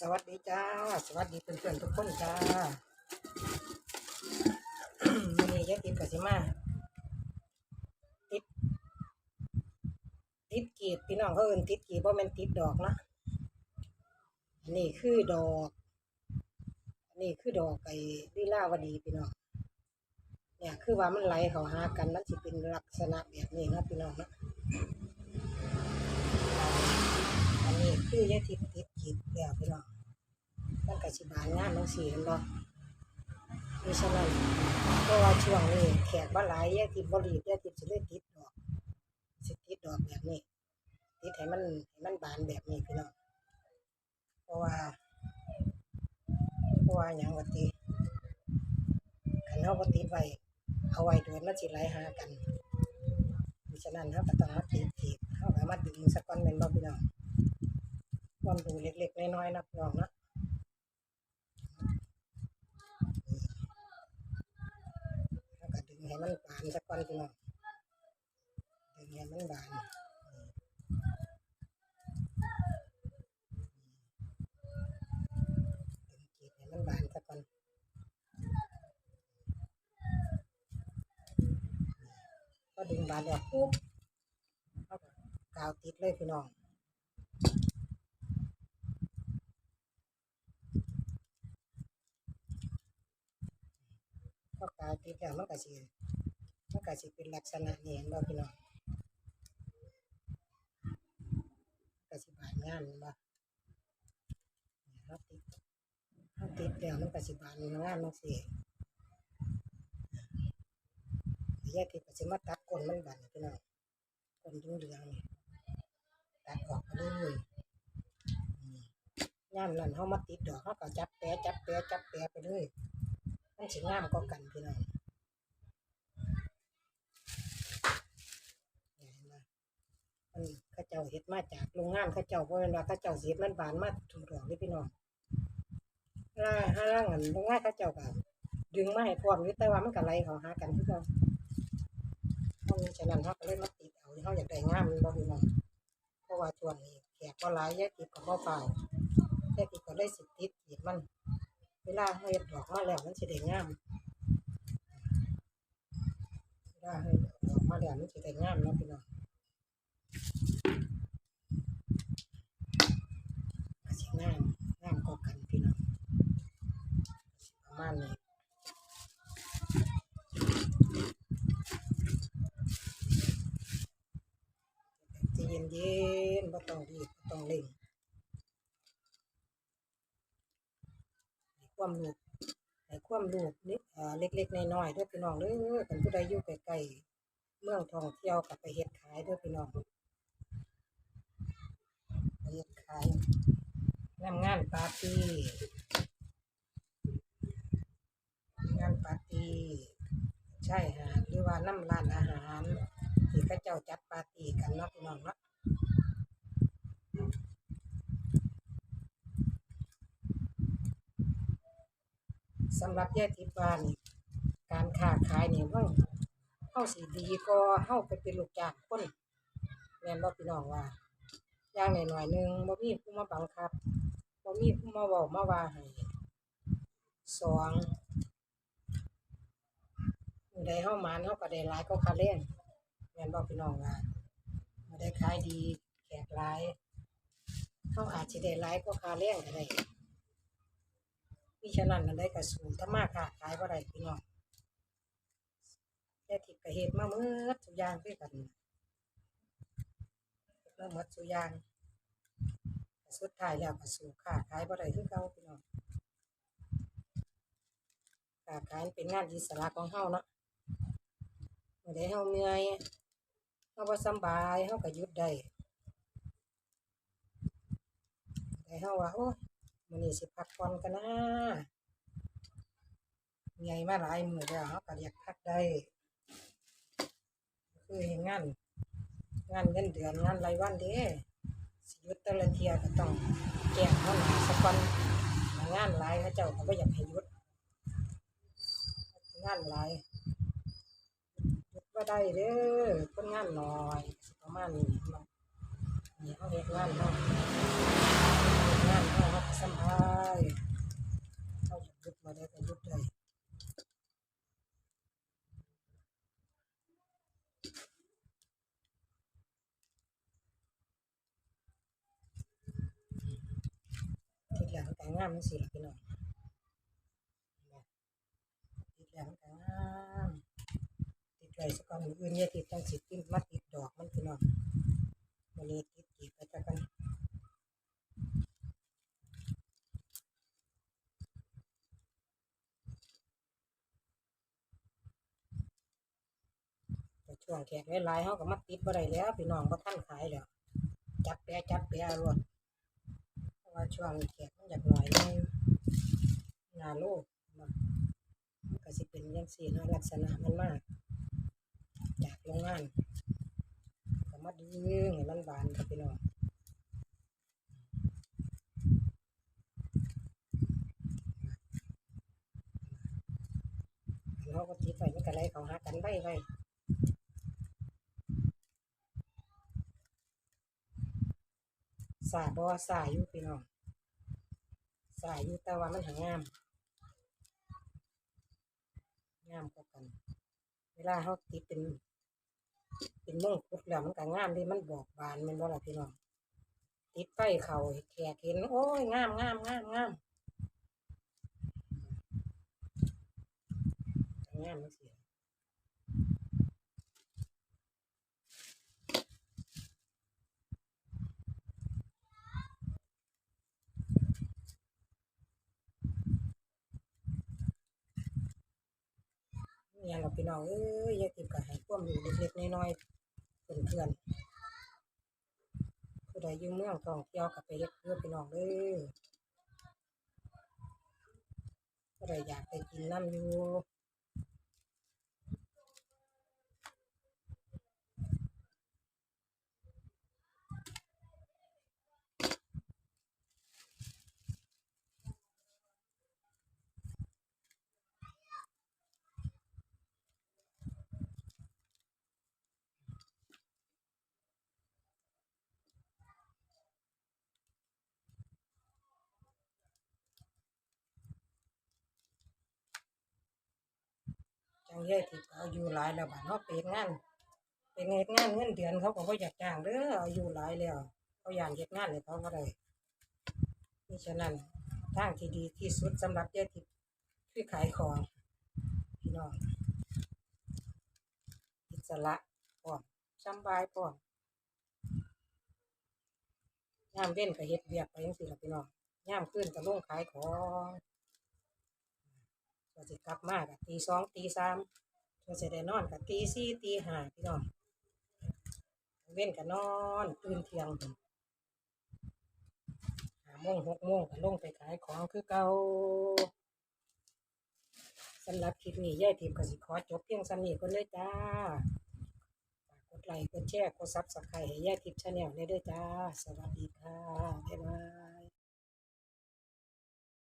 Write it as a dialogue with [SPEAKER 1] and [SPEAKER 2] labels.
[SPEAKER 1] สวัสดีจ้า สวัสดีเพื่อนๆทุกคนจ้าวันนี้ยายติดกับสิมาติดติดกีบพี่น้องเขาเอินติดกีบเพราะมันติดดอกนะนนี้คือดอกนนี้คือดอกไอ้ลีลาวดีพี่น้องเนี่ยคือว่ามันไหลเขาหากันมันสิเป็นลักษณะแบบนี้นะพี่น้องนะ คือยาทิพย์ติดกีบแล้วพี่น้องมันกสิบานงานทั้งสี่เห็นบ่มีฉะนั้นเพราะว่าช่วงนี้แขกบ่หลายยาทิพย์บ่รีบยาทิพย์สิเลยติดดอกสิติดดอกแบบนี้ติดให้มันให้มันบานแบบนี้พี่น้องเพราะว่าเพราะว่าหยังว่าติคันเฮาบ่ติดไว้เอาไว้โดนมันสิไหลหากันมิฉะนั้นเฮาก็ต้องมาติดอีกเฮาก็มาดึงสักก้อนแม่นบ่พี่น้อง ความดูเล็กๆน้อยๆนะพี่น้องนะแล้วก็ดึงให้มันบานสักก่อนพี่น้องดึงให้มันบานดึงกีดให้มันบานสักก่อนก็ดึงบานแล้วปุ๊บกาวติดเลยพี่น้อง ก็กาวติดแล้วมันก็สิมันก็สิเป็นลักษณะนี้เห็นบ่พี่น้องก็สิบานงานเห็นบ่เราติดเราติดแล้วมันก็สิบานงานจังซี่แยกที่ก็สิมาตัดก้นมันบานพี่น้องก้นเหลืองนี่ตัดออกไปเลยอืมยามนั้นเฮามาติดดอกเฮาก็จับแปะจับแปะจับแปะไปเลยมันสิงามกว่ากันพี่น้องเนี่ยเห็นบ่มัน เห็ดมาจากโรงงานเขาเจ้าบ่แม่นว่าเขาเจ้าสิเฮ็ดมันบานมาถูกดอกนี่พี่น้องล่าห้าล่างอันโรงงานเขาเจ้าก็ดึงมาให้พร้อมอยู่แต่ว่ามันก็ไหลเขาหากันคือเก่าเพราะฉะนั้นเฮาก็เลยมาติดเอาเฮาอยากได้งามนบ่พี่น้องเพราะว่าช่วงนี้แขกบ่หลายยายติดก็บ่เปล่ายายติดก็เลยสิติดติดมัน เวลาเฮ็ดดอกมาแล้วมันสิได้งามเวลาเฮ็ดดอกมาแล้วมันสิได้งามนะพี่น้องก็สิงามงามกว่ากันพี่น้องประ มาณนี้ใจะเย็นบ่ต้องรีบบ่ต้องเร่งความรู้ให้ความรู้นิดเอ่เล็กๆน้อยๆด้อพี่น้องเด้อคันผู้ใดอยู่ใกลๆเมืองท่องเที่ยวก็ไปเฮ็ดขายด้อพี่น้องเฮ็ดขายงานงานปาร์ตี้งานปาร์ตี้ ใช่ฮะหรือว่าน้ำร้านอาหารที่เขาเจ้าจัดปาร์ตี้กันเนาะพี่น้องเนาะสำหรับแยายทิพย์วานี่การค้าขายนี่เฮาเฮาสิดีก็เฮาไปเป็นลูกจ้างคนแม่นบ่พี่น้องว่าอย่างหน้อยๆหนึงบ่มีผู้มาบังคับบ่มีผู้มาเว้ามาว่าให้สอง มื้อใดเฮามานเฮาก็ได้หลายกว่าค่าแรงแม่นบ่พี่น้องว่ามื้อใดขายดีแขกหลายเฮาอาจสิได้หลายกว่าค่าแรงก็ได้มิฉะนั้นอันใดก็สู้ถ้ามาค้าขายบ่ได้พี่น้องแต่ที่ก็เฮ็ดมาหมดทุกอย่างคือกันเฮ็ดมาหมดทุยางสุดท้ายแล้วก็สู้ค้าขายบ่ได้คือเก่าพี่น้องค้าขายเป็นงานอิสระของเฮาเนาะ มื่อใดเฮาเมื่อยเฮาบ่สบายเฮาก็หยุดได้แต่เฮาว่าโอ้มื้อนี้สิพักผ่อนกันนะใหญ่มาหลายมื้อแล้วเราก็อยากพักได้คือเฮ็ดงานงานเงินเดือนงานรายวันเด้สิหยุดแต่ละเที่ยก็ต้องแจ้งเขาหนาสักวันงานหลายเขาเจ้าก็บ่อยากให้หยุดงานหลาย ได้เด้อคนงานหน่อยประมาณนี้นี่เขาเรียกงานเนาะงานเขาเขาสบายเขาหยุดมาได้ก็หยุดได้แล้วแต่งานมันสิละพี่น้อง ติดไว้สักก่อนอื่นเนี่ยติดจังสิติดมาติดดอกมันพี่น้องวันนี้ติดกีบไปจักกันช่วงแขกหลายๆเขาก็มาติดบ่ได้แล้วพี่น้องบ่ทันขายแล้วจับแปะจับแปะรวดเพราะว่าช่วงแขกมันอยากหน่อยนึงานโลกมันก็สิเป็นจังซี่นะลักษณะมันมาก จากโรงานก็มาดึงให้มันบานครับพี่น้องเราก็ติดไว้มันก็ไหลเขาหากันไว้ไว้สาบอสาอยู่พี่น้องสาอยู่แต่ว่ามันหางามงามกว่ากัน เวลาเขาติดเป็น เป็นมงกุฎแล้วมันก็งามที่มันบอกบานมันบ่ล่ะพี่น้องติดไฟเขาแขกเห็นโอ้ยงามงามงามงามงามเสียเนี่ยเราพี่น้องเอ้ยย่าติดกับให้ อยู่เล็กๆน้อยๆเพื่อนๆผู้ใดอยู่เมืองท่องเที่ยวกับไปเล็กเพื่อไปน้องเด้อผู้ใดอยากไปกินน้ำอยู่ จังเย่ที่อายุหลายแล้วบ้านเฮาเป็นงานเป็นเฮ็ดงานเงินเดือนเขาก็บ่อยากจ้างเด้ออายุหลายแล้วเขาอยากเฮ็ดงานให้เขาบ่ได้นี่ฉะนั้นทางที่ดีที่สุดสำหรับเย่ที่คือขายของพี่น้องอิสระพร้อมสำบายพร้อมยามเว้นก็เฮ็ดเวียกไปจังซี่ล่ะพี่น้องย่ามคืนก็ลงขายของ ก็สิกลับมากับตีสองตีสามก็สิได้นอนกับตีสี่ตีห้าพี่น้องเว้นกับนอนตื่นเที่ยงห้าโมงหกโมงก็ลงไปขายของคือเก่าสำหรับคลิปนี้ยายทิพย์ก็สิขอจบเพียงส่ำนี้ก่อนเลยจ้า กดไลค์กดแชร์กดซับสไครต์ให้ยายทิพย์ชาแนลได้ด้วยจ้า สวัสดีค่ะ บ๊ายบาย